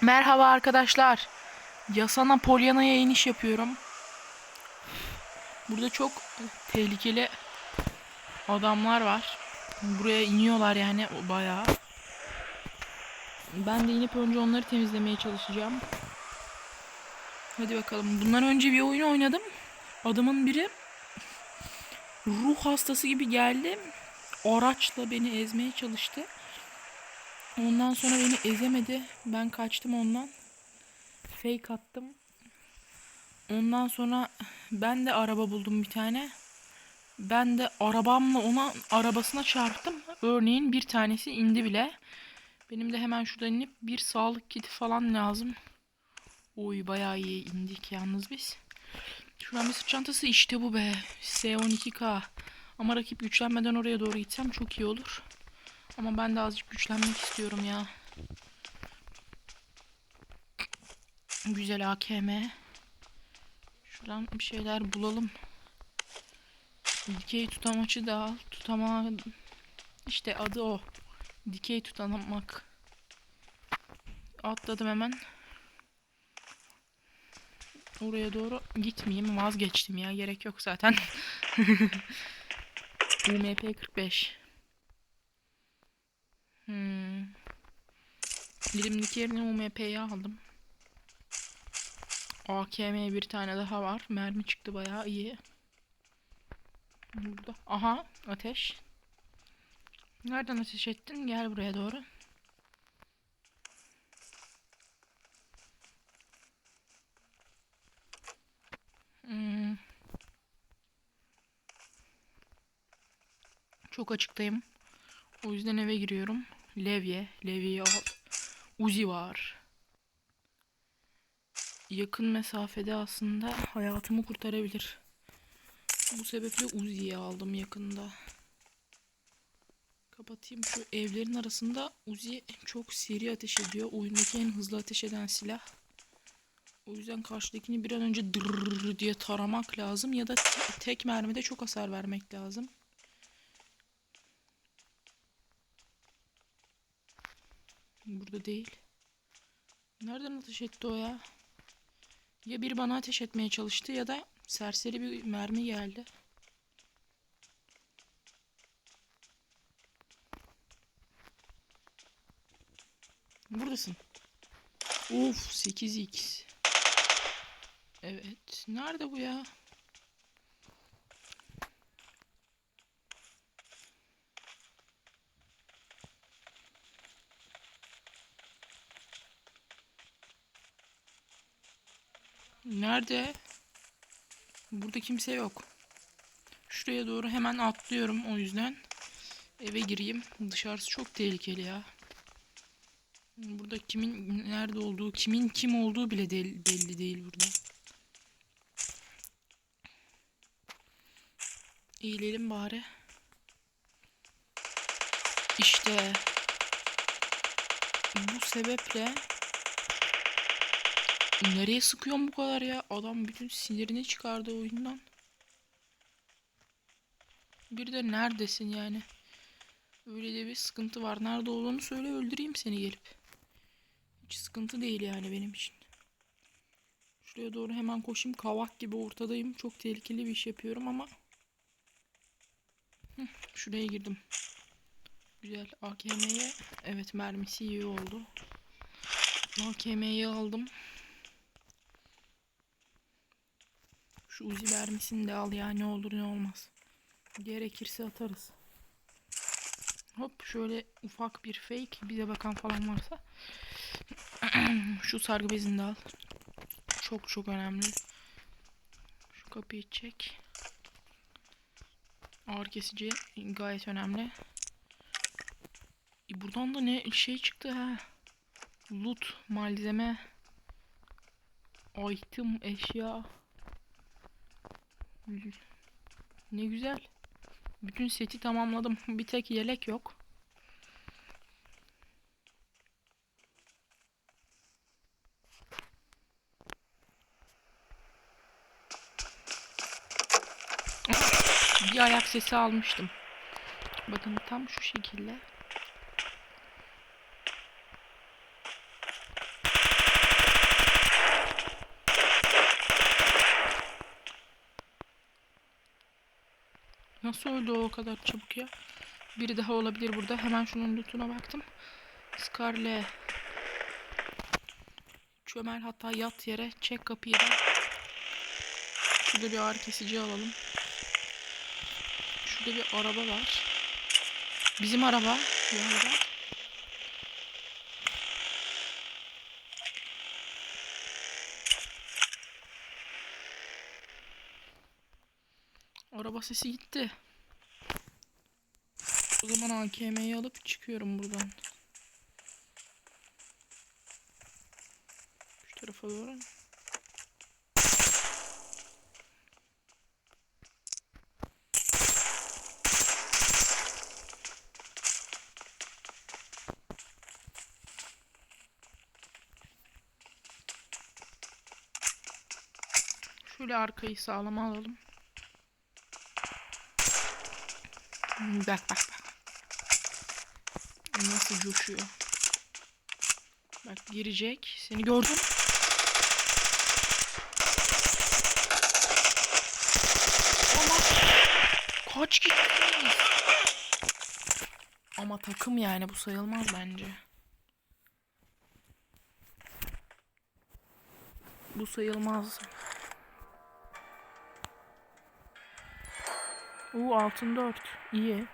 Merhaba arkadaşlar. Yasana Polyana'ya iniş yapıyorum. Burada çok tehlikeli adamlar var. Buraya iniyorlar yani bayağı. Ben de inip önce onları temizlemeye çalışacağım. Hadi bakalım. Bundan önce bir oyun oynadım. Adamın biri ruh hastası gibi geldi. Araçla beni ezmeye çalıştı. Ondan sonra beni ezemedi. Ben kaçtım ondan. Fake attım. Ondan sonra ben de araba buldum bir tane. Ben de arabamla ona arabasına çarptım. Örneğin bir tanesi indi bile. Benim de hemen şuradan inip bir sağlık kiti falan lazım. Oy bayağı iyi indik yalnız biz. Şuradan bir sırt çantası işte bu be. S12K. Ama rakip güçlenmeden oraya doğru gitsem çok iyi olur. Ama ben de azıcık güçlenmek istiyorum ya. Güzel AKM. Şuradan bir şeyler bulalım. Dikey tutamaçı da al. Tutama... İşte adı o. Dikey tutamak. Atladım hemen. Oraya doğru gitmeyeyim. Vazgeçtim ya. Gerek yok zaten. UMP 45. Elimdeki yerine UMP'yi aldım. AKM bir tane daha var. Mermi çıktı bayağı iyi. Burada. Aha ateş. Nereden ateş ettin? Gel buraya doğru. Hmm. Çok açıktayım. O yüzden eve giriyorum. Levye. Levye'yi al. Uzi var. Yakın mesafede aslında hayatımı kurtarabilir. Bu sebeple Uzi'yi aldım yakında. Kapatayım şu evlerin arasında Uzi çok seri ateş ediyor. Oyundaki en hızlı ateş eden silah. O yüzden karşıdakini bir an önce dırrrr diye taramak lazım ya da te- tek mermide çok hasar vermek lazım. Burada değil. Nereden ateş etti o ya? Ya biri bana ateş etmeye çalıştı ya da serseri bir mermi geldi. Buradasın. Of 8x. Evet. Nerede bu ya? Nerede? Burada kimse yok. Şuraya doğru hemen atlıyorum o yüzden. Eve gireyim. Dışarısı çok tehlikeli ya. Burada kimin nerede olduğu, kimin kim olduğu bile del- belli değil burada. Eğilelim bari. İşte bu sebeple Nereye sıkıyorum bu kadar ya? Adam bütün sinirini çıkardı oyundan. Bir de neredesin yani? Öyle de bir sıkıntı var. Nerede olduğunu söyle öldüreyim seni gelip. Hiç sıkıntı değil yani benim için. Şuraya doğru hemen koşayım. Kavak gibi ortadayım. Çok tehlikeli bir iş yapıyorum ama. Hı, şuraya girdim. Güzel. AKM'ye evet mermisi iyi oldu. AKM'yi aldım. Şu uzi vermesini de al ya ne olur ne olmaz. Gerekirse atarız. Hop şöyle ufak bir fake bize bakan falan varsa. Şu sargı bezini de al. Çok çok önemli. Şu kapıyı çek. Ağır kesici gayet önemli. E, buradan da ne şey çıktı ha. Loot, malzeme, item, eşya. Ne güzel. Bütün seti tamamladım. Bir tek yelek yok. Bir ayak sesi almıştım. Bakın tam şu şekilde. Nasıl öldü o kadar çabuk ya? Biri daha olabilir burada. Hemen şunun lootuna baktım. Scarlet. Çömel hatta yat yere. Çek kapıyı da. Şurada bir ağrı kesici alalım. Şurada bir araba var. Bizim araba. Bu araba. Araba sesi gitti. O zaman AKM'yi alıp çıkıyorum buradan. Şu tarafa doğru. Şöyle arkayı sağlama alalım. Hmm, Bak bak bak. Nasıl coşuyor. Bak girecek. Seni gördüm. Ama kaç gittiniz? Ama takım yani bu sayılmaz bence. Bu sayılmaz. Oo altın 4. İyi.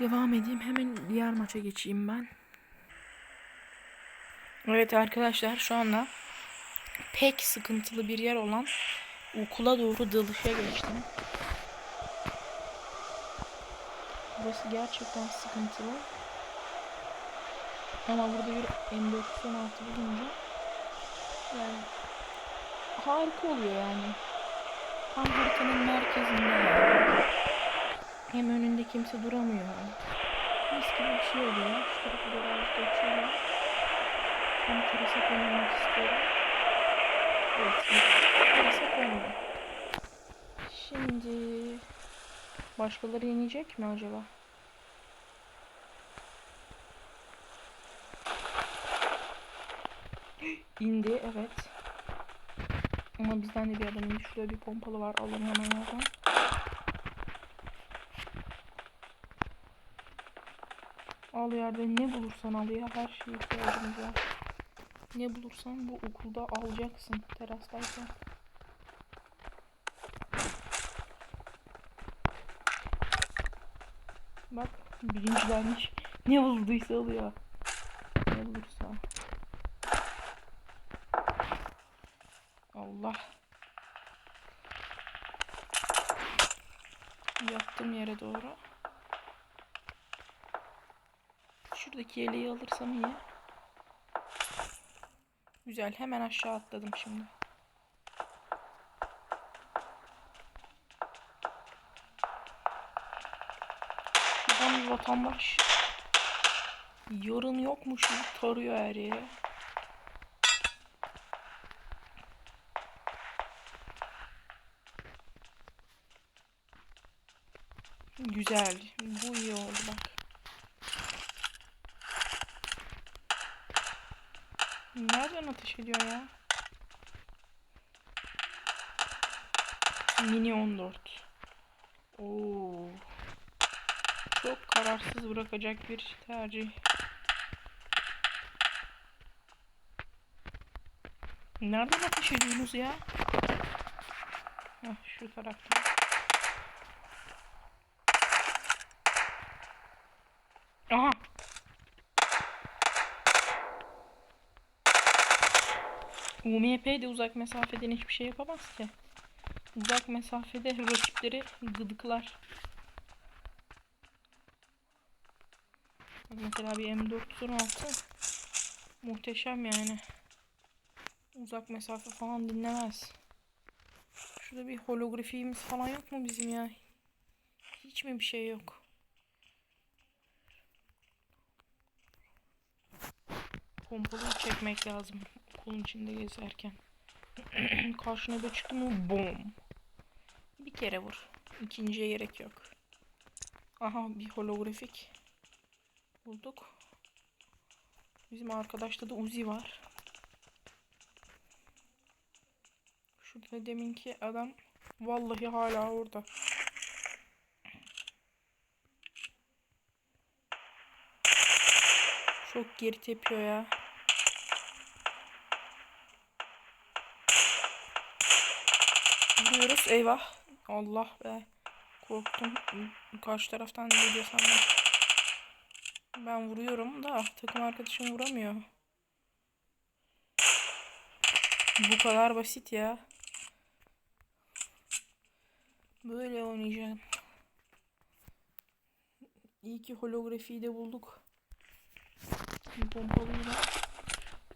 Devam edeyim. Hemen diğer maça geçeyim ben. Evet arkadaşlar şu anda pek sıkıntılı bir yer olan okula doğru dalışa geçtim. Burası gerçekten sıkıntılı. Ama burada bir M416 bulunca yani harika oluyor yani. Tam haritanın merkezinde. Hem önünde kimse duramıyor. Mis gibi bir şey oluyor. Şu tarafa doğru azıcık açıyorum. Tam terasa koymak istiyorum. Evet. Terasa koymadım. Şimdi başkaları yenecek mi acaba? İndi evet. Ama bizden de bir adam indi. Şurada bir pompalı var. Alalım hemen oradan. Al yerde ne bulursan al ya. Her şeye ihtiyacımız var. Ne bulursan bu okulda alacaksın. Terastayken. Bak bilinçlenmiş. Ne bulduysa alıyor. Ne bulursa. Allah. Yattım yere doğru. Şuradaki yeleği alırsam iyi. Güzel. Hemen aşağı atladım şimdi. Şuradan bir vatandaş yarın yokmuş gibi tarıyor her yere. Güzel. Bu iyi oldu bak. Nereden ateş ediyor ya? Mini 14. Oo. Çok kararsız bırakacak bir tercih. Nereden ateş ediyorsunuz ya? Heh, şu taraftan. Aha. UMP de uzak mesafeden hiçbir şey yapamaz ki. Uzak mesafede rakipleri gıdıklar. Mesela bir M416 muhteşem yani. Uzak mesafe falan dinlemez. Şurada bir holografimiz falan yok mu bizim ya? Hiç mi bir şey yok? Pompalıyı çekmek lazım okulun içinde gezerken. Karşına da çıktı mı bom. Bir kere vur. İkinciye gerek yok. Aha bir holografik bulduk. Bizim arkadaşta da Uzi var. Şurada deminki adam Vallahi hala orada. Çok geri tepiyor ya. Vuruyoruz. Eyvah. Allah be. Korktum. Karşı taraftan geliyor sandım. Ben vuruyorum da takım arkadaşım vuramıyor. Bu kadar basit ya. Böyle oynayacağım. İyi ki holografiyi de bulduk. Pompalıyla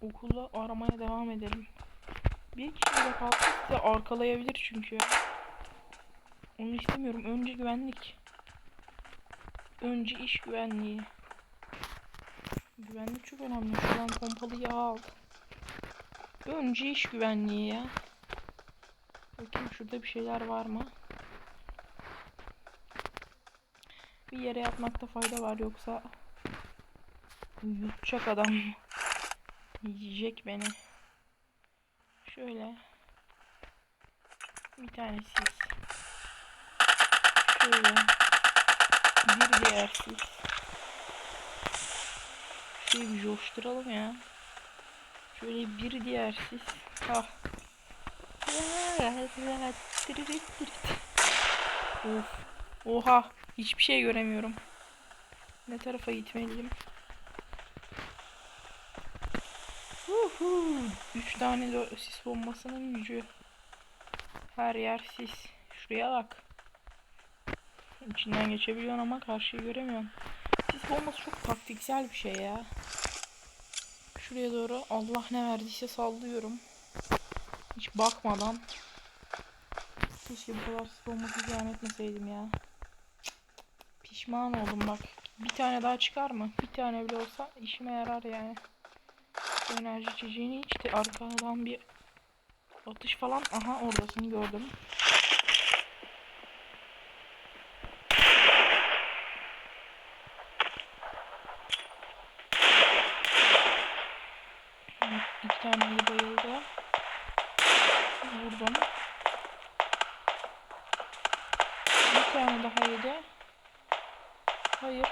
okula aramaya devam edelim. Bir kişi de kalsa size arkalayabilir çünkü. Onu istemiyorum. Önce güvenlik. Önce iş güvenliği. Güvenlik çok önemli. Şuradan pompalıyı al. Önce iş güvenliği ya. Bakayım şurada bir şeyler var mı? Bir yere yatmakta fayda var yoksa yutacak adam. Yiyecek beni. Şöyle. Bir tane sis. Şöyle. Bir diğer sis. Şöyle bir coşturalım ya. Şöyle bir diğer sis. Ah. Of. Oha. Hiçbir şey göremiyorum. Ne tarafa gitmeliyim? Üç tane sis bombasının gücü. Her yer sis. Şuraya bak. İçinden geçebiliyorsun ama karşıyı göremiyorsun. Sis bombası çok taktiksel bir şey ya. Şuraya doğru Allah ne verdiyse sallıyorum. Hiç bakmadan. Keşke bu kadar sis bombası ziyan etmeseydim ya. Pişman oldum bak. Bir tane daha çıkar mı? Bir tane bile olsa işime yarar yani. Enerji içeceğini içti. Arkadan bir atış falan. Aha oradasını gördüm. İki tane bayıldı. Vurdum. Bir tane daha yedi. Hayır.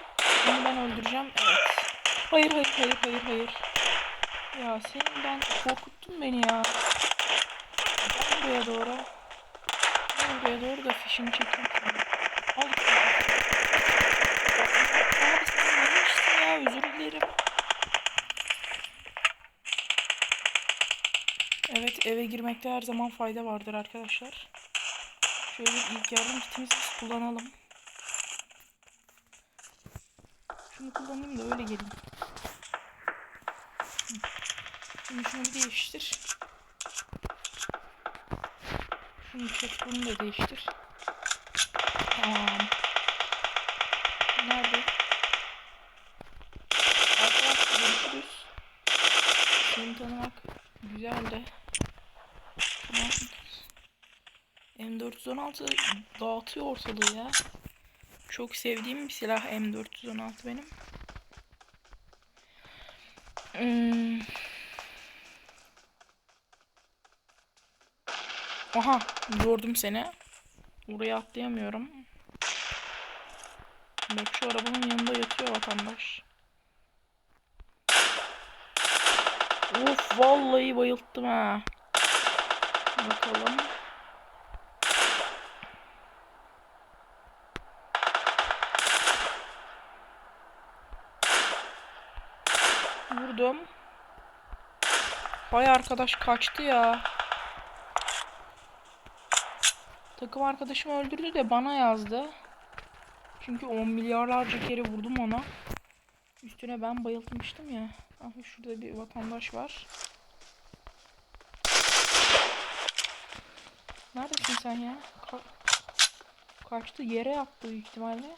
Onu ben öldüreceğim. Evet. Hayır hayır hayır hayır hayır. Ya senin ben korkuttun beni ya. Gel buraya doğru. Gel buraya doğru da fişini çekeyim. Al. Abi sen vermiştin ya özür dilerim. Evet eve girmekte her zaman fayda vardır arkadaşlar. Şöyle ilk yardım kitimizi kullanalım. Şunu kullanayım da öyle geleyim. Şimdi şunu değiştir. Şunu çek bunu da değiştir. Tamam. Nerede? Arkadaşlar görüşürüz. Seni tanımak güzel de. Tamam. M416 dağıtıyor ortalığı ya. Çok sevdiğim bir silah M416 benim. Hmm. Aha gördüm seni. Oraya atlayamıyorum. Bak şu arabanın yanında yatıyor vatandaş. Of vallahi bayılttım ha. Bakalım. Vurdum. Hay arkadaş kaçtı ya. Takım arkadaşım öldürdü de bana yazdı. Çünkü 10 milyarlarca kere vurdum ona. Üstüne ben bayıltmıştım ya. Aha şurada bir vatandaş var. Neredesin sen ya? Ka kaçtı yere yattı büyük ihtimalle.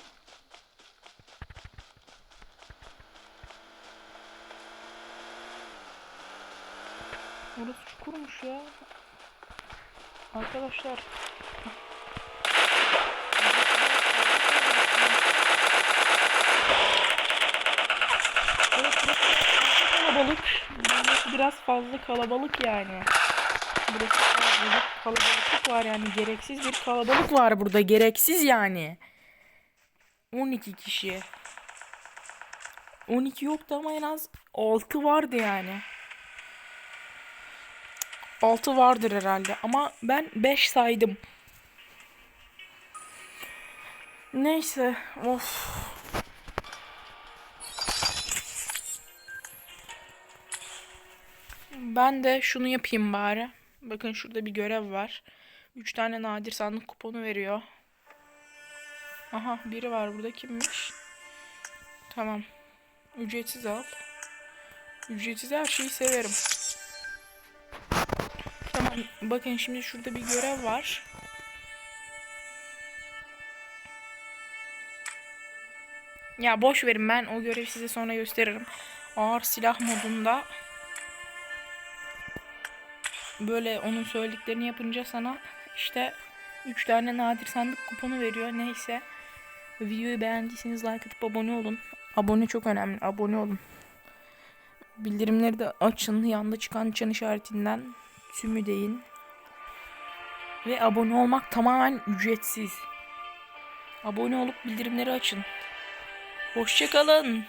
Orası çukurmuş ya. Arkadaşlar. Evet, burası kalabalık. Burası biraz fazla kalabalık yani. Burası kalabalık, kalabalıklık var yani. Gereksiz bir kalabalık var burada. Gereksiz yani. 12 kişi. 12 yoktu ama en az 6 vardı yani. 6 vardır herhalde ama ben 5 saydım. Neyse. Of. Ben de şunu yapayım bari. Bakın şurada bir görev var. 3 tane nadir sandık kuponu veriyor. Aha biri var burada kimmiş? Tamam. Ücretsiz al. Ücretsiz her şeyi severim. Tamam bakın şimdi şurada bir görev var. Ya boş verin ben o görevi size sonra gösteririm. Ağır silah modunda böyle onun söylediklerini yapınca sana işte 3 tane nadir sandık kuponu veriyor. Neyse. Videoyu beğendiyseniz like atıp abone olun. Abone çok önemli. Abone olun. Bildirimleri de açın. Yanda çıkan çan işaretinden tümü deyin. Ve abone olmak tamamen ücretsiz. Abone olup bildirimleri açın. Hoşçakalın.